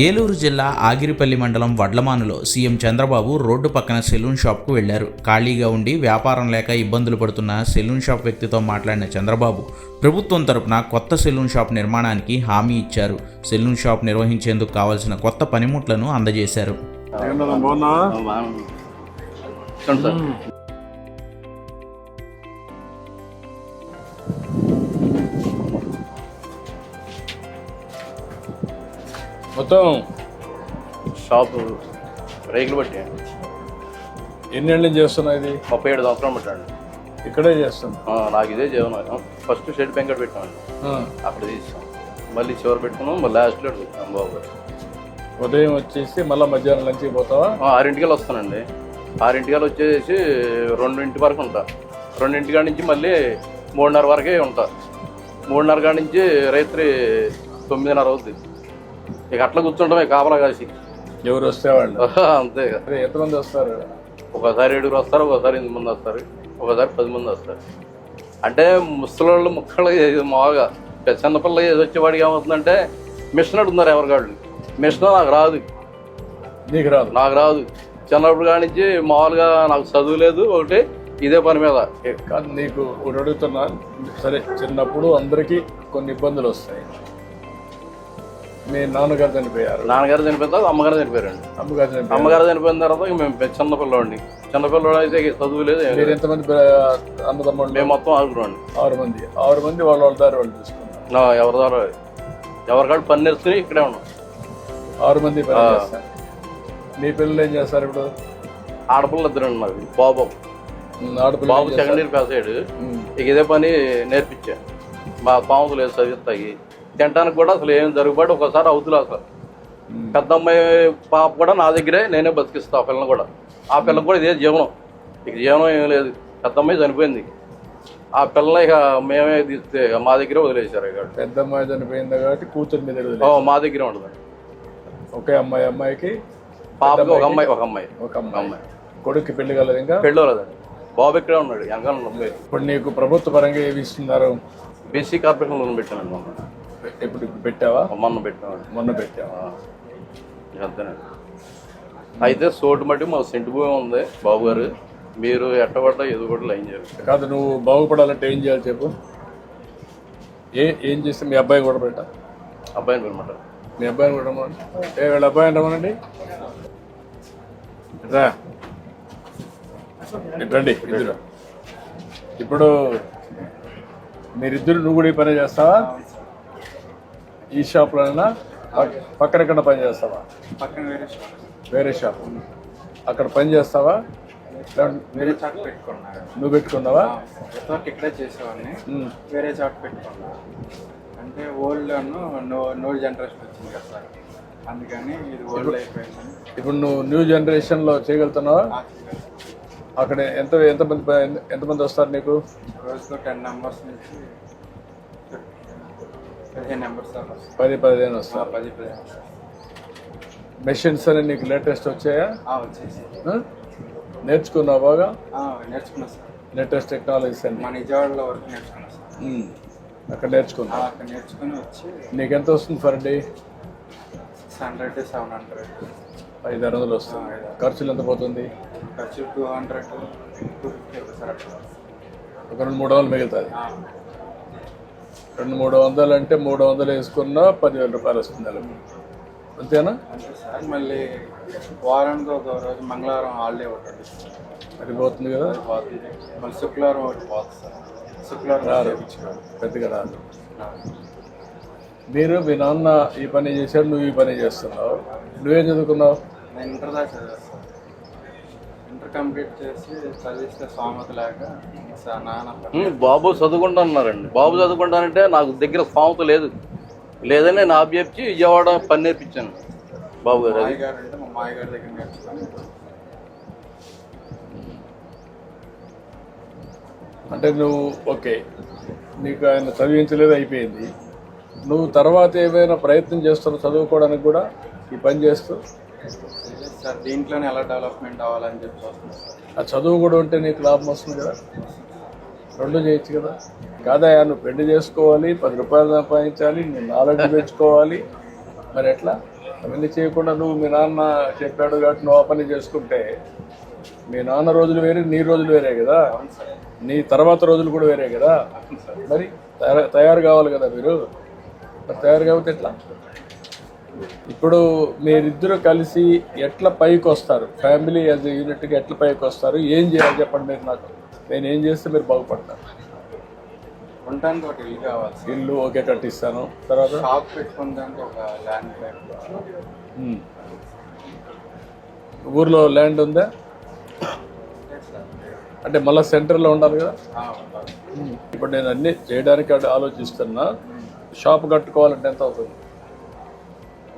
ఏలూరు జిల్లా ఆగిరిపల్లి మండలం వడ్లమానులో సీఎం చంద్రబాబు రోడ్డు పక్కన సెలూన్ షాప్కు వెళ్ళారు ఖాళీగా ఉండి వ్యాపారం లేక ఇబ్బందులు పడుతున్న సెలూన్ షాప్ వ్యక్తితో మాట్లాడిన చంద్రబాబు ప్రభుత్వం తరపున కొత్త సెలూన్ షాప్ నిర్మాణానికి హామీ ఇచ్చారు. సెలూన్ షాప్ నిర్వహించేందుకు కావాల్సిన కొత్త పనిముట్లను అందజేశారు. మొత్తం షాపు రేకులు బట్టి ఎన్నేళ్ళ నుంచి చేస్తున్నా ఇది? ముప్పై ఏడు సంవత్సరాలు పెట్టండి. ఇక్కడే చేస్తున్నా నాకు ఇదే జీవనం. ఫస్ట్ షెడ్ బెంకట్ పెట్టామండి ఆ, అక్కడ తీసాం మళ్ళీ చివరి పెట్టుకున్నాం మళ్ళీ లాస్ట్లో పెట్టాం బాబు ఉదయం వచ్చేసి మళ్ళీ మధ్యాహ్నం లంచ్కి పోతావా? ఆరింటికల్ వస్తానండి. ఆరింటికల్ వచ్చేసి రెండింటి వరకు ఉంటా. రెండింటి కాడి నుంచి మళ్ళీ మూడున్నర వరకే ఉంటా. మూడున్నర కాడి నుంచి రాత్రి తొమ్మిదిన్నర అవుద్ది. ఇక అట్లా కూర్చుంటామే కాపలా కాసి. ఎవరు వస్తే వాళ్ళు? అంతే. అరే ఎంతమంది వస్తారు? ఒకసారి ఏడుగురు వస్తారు ఒకసారి ఎనిమిది మంది వస్తారు ఒకసారి పది మంది వస్తారు. అంటే ముసలోళ్ళు ముక్కలు మామూలుగా. చిన్నపిల్ల ఏది వచ్చేవాడికి ఏమవుతుందంటే మిషన్ అడుగుతున్నారు ఎవరికాళ్ళు మిషన్ నాకు రాదు. నీకు రాదు? నాకు రాదు. చిన్నప్పుడు కాడి నుంచి మామూలుగా నాకు చదువు లేదు ఒకటి ఇదే పని మీద. కాదు నీకు ఒకటి అడుగుతున్నా. సరే చిన్నప్పుడు అందరికీ కొన్ని ఇబ్బందులు వస్తాయి. మీ నాన్నగారు చనిపోయారు. నాన్నగారు చనిపోయిన తర్వాత అమ్మగారు చనిపోయారండి. అమ్మగారు చనిపోయారు. అమ్మగారు చనిపోయిన తర్వాత ఇక మేము చిన్నపిల్లవాడిని చిన్నపిల్లవాడు అయితే చదువు లేదు మీరు. ఎంతమంది అన్నదమ్ముళ్ళు? మేము మొత్తం ఆగుతున్నాండి ఆరు మంది. ఆరు మంది వాళ్ళ వాళ్ళ దారి వాళ్ళు చూసుకున్నారు. నా ఎవరి ద్వారా ఎవరికాడు పని నేర్చుకుని ఇక్కడే ఉన్నాం. ఆరు మంది మీ పిల్లలు ఏం చేస్తారు ఇప్పుడు? ఆడపిల్ల ఇద్దరండి నాకు బాబు. బాబు సెకండ్ ఇయర్ పాస్ అయ్యాడు. ఇక ఇదే పని నేర్పించా. మా పాములు లేదు చదివిస్తాయి. తినడానికి కూడా అసలు ఏం జరుగుబాటు ఒకసారి అవుతులే అసలు. పెద్ద అమ్మాయి పాప కూడా నా దగ్గరే నేనే బతికిస్తా ఆ పిల్లని కూడా. ఆ పిల్లకి కూడా ఇదే జీవనం. ఇక జీవనం ఏం లేదు. పెద్ద అమ్మాయి చనిపోయింది. ఆ పిల్లని ఇక మేమే తీస్తే మా దగ్గరే వదిలేశారు ఇక. పెద్ద అమ్మాయి చనిపోయింది కాబట్టి కూతురు మీద మా దగ్గరే ఉండదు ఒకే అమ్మాయి అమ్మాయికి పాపకి ఒక అమ్మాయి ఒక అమ్మాయి. ఒక అమ్మాయి. కొడుక్కి పెళ్ళి కలదు ఇంకా? పెళ్ళి లేదండి బాబు ఇక్కడే ఉన్నాడు వెనకాల నొప్పి ఇప్పుడు నీకు ప్రభుత్వ పరంగా ఏమి ఇస్తున్నారు? బీసీ కార్పొరేషన్ లోన్ పెట్టానండి మొన్న. ఇప్పుడు పెట్టావా? మొన్న పెట్టామండి మొన్న పెట్టావా? అంతేనండి అయితే సోటు మట్టి మా సెంటు భూమి ఉంది బాబు గారు. మీరు ఎట్టబడ్డ ఎదు కూడా లైన్ చేయాలి కాదు నువ్వు బాగుపడాలంటే ఏం చేయాలి చెప్పు? ఏ ఏం చేస్తే మీ అబ్బాయి కూడా పెట్టా? అబ్బాయిని అనమాట మీ అబ్బాయిని కూడా రమ్మనండి ఏ వీళ్ళ అబ్బాయి రమ్మనండి. రా. ఇటు రండి ఇద్దరు. ఇప్పుడు మీరిద్దరు నువ్వు కూడా ఈ పని చేస్తావా? ఈ షాప్లోనైనా? పక్- పక్కన ఎక్కడ పని చేస్తావా? పక్కన వేరే షాప్. వేరే షాప్. అక్కడ పని చేస్తావా? వేరే చాట్ పెట్టుకున్నారు నువ్వు పెట్టుకున్నావా? ఎంతవరకు ఇక్కడే చేసేవాడిని. వేరే చాట్ పెట్టుకున్నా. అంటే ఓల్డ్ నో నో జనరేషన్ వచ్చింది కదా సార్. అందుకని ఇది ఓల్డ్ అయిపోయింది ఇప్పుడు నువ్వు న్యూ జనరేషన్లో చేయగలుగుతున్నావా. అక్కడ ఎంత ఎంతమంది ఎంతమంది వస్తారు నీకు? రోజులో టెన్ నెంబర్స్ నుంచి పదిహేను నెంబర్స్ దాకా వస్తాయి. పది పదిహేను ఆ, వస్తారు పది పదిహేను వస్తాయి. మెషిన్స్ అని నీకు లేటెస్ట్ వచ్చాయా? నేర్చుకున్నావు బాగా? నేర్చుకున్నా సార్. లేటెస్ట్ టెక్నాలజీస్ అన్ని. మా నిజవాడలో వరకు నేర్చుకున్నా సార్. అక్కడ ఆ, నేర్చుకున్నావు అక్కడ నేర్చుకుని వచ్చి నీకు ఎంత వస్తుంది per day six hundred seven hundred ఐదు ఆరు వందలు వస్తుంది. ఖర్చులు ఎంత పోతుంది? ఖర్చు two hundred two fifty sir ఒక రెండు మూడు వందలు మిగులుతుంది. రెండు మూడు వందలు అంటే మూడు వందలు వేసుకున్నా పదివేల రూపాయలు వస్తుంది నెలకు అంతేనా? అంతే సార్ మళ్ళీ వారానికి ఒక రోజు మంగళవారం హాలిడే ఒకటి. అది పోతుంది కదా? పోతుంది మళ్ళీ శుక్రవారం ఒకటి పోతుంది సార్. శుక్రవారం. పెద్దగా రాదు. మీరు మీ నాన్న ఈ పని చేశాడు నువ్వు ఈ పని చేస్తున్నావు. నువ్వేం చదువుకున్నావు? నేను ఇంటర్ దాకా చదివాను సార్. ఇంటర్ కంప్లీట్ చేసి చదివిస్తే స్వామత లేక నాన్న బాబు చదువుకుంటానన్నారండి బాబు చదువుకుంటానంటే నాకు దగ్గర స్థామత లేదు. లేదని నేను ఆబ్జెప్చి విజయవాడ పని నేర్పించాను. బాబు గారు అది. మాయ గారు అంటే మా మాయ గారి దగ్గర నేర్చుకుని అంటే నువ్వు ఓకే నీకు ఆయన చదివించలేదు అయిపోయింది. నువ్వు తర్వాత ఏమైనా ప్రయత్నం చేస్తున్నావు చదువుకోవడానికి కూడా ఈ పని చేస్తూ? సార్ దీంట్లోనే ఎలా డెవలప్మెంట్ అవ్వాలని చెప్పి ఆ చదువు కూడా ఉంటే నీకు లాభం వస్తుంది కదా. రెండు చేయొచ్చు కదా. కాదయా నువ్వు పెళ్ళి చేసుకోవాలి పది రూపాయలు సంపాదించాలి నీ నాలెడ్జ్ పెంచుకోవాలి. మరి ఎట్లా? అవన్నీ చేయకుండా నువ్వు మీ నాన్న చెప్పాడు కాబట్టి నువ్వు ఆ పని చేసుకుంటే మీ నాన్న రోజులు వేరే నీ రోజులు వేరే కదా. నీ తర్వాత రోజులు కూడా వేరే కదా. మరి తయారు తయారు కావాలి కదా మీరు? మరి తయారు కాకపోతే ఎట్లా? ఇప్పుడు మీరిద్దరు కలిసి ఎట్లా పైకి వస్తారు ఫ్యామిలీ యాజ్ యూనిట్గా ఎట్లా పైకి వస్తారు ఏం చేయాలి చెప్పండి మీరు నాకు. నేను ఏం చేస్తే మీరు బాగుపడతారు? ఉండడానికి ఒక ఇల్లు కావాలి సార్. ఇల్లు ఒకే కట్టిస్తాను. తర్వాత? షాప్ పెట్టుకోవడానికి ఒక ల్యాండ్ ఉమ్. ఊర్లో ల్యాండ్ ఉందా? అంటే మళ్ళీ సెంటర్లో ఉండాలి కదా? ఇప్పుడు నేను అన్ని చేయడానికి ఆలోచిస్తున్నా. షాప్ కట్టుకోవాలంటే ఎంత అవుతుంది? ఒక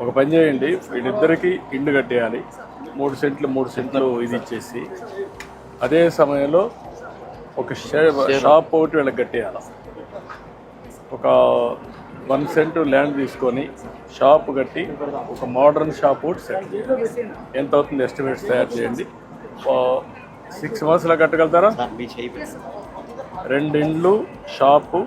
ఒక పని చేయండి వీళ్ళిద్దరికి ఇండు కట్టేయాలి. మూడు సెంట్లు మూడు సెంట్లు ఇది ఇచ్చేసి. అదే సమయంలో ఒక షే- షాప్ ఒకటి వీళ్ళకి కట్టేయాలి. ఒక వన్ సెంట్ ల్యాండ్ తీసుకొని షాప్ కట్టి ఒక మోడర్న్ షాప్ ఒకటి సెట్ చేయాలి. ఎంత అవుతుంది ఎస్టిమేట్స్ తయారు చేయండి. సిక్స్ మంత్స్లో కట్టగలుగుతారా? రెండు ఇండ్లు షాపు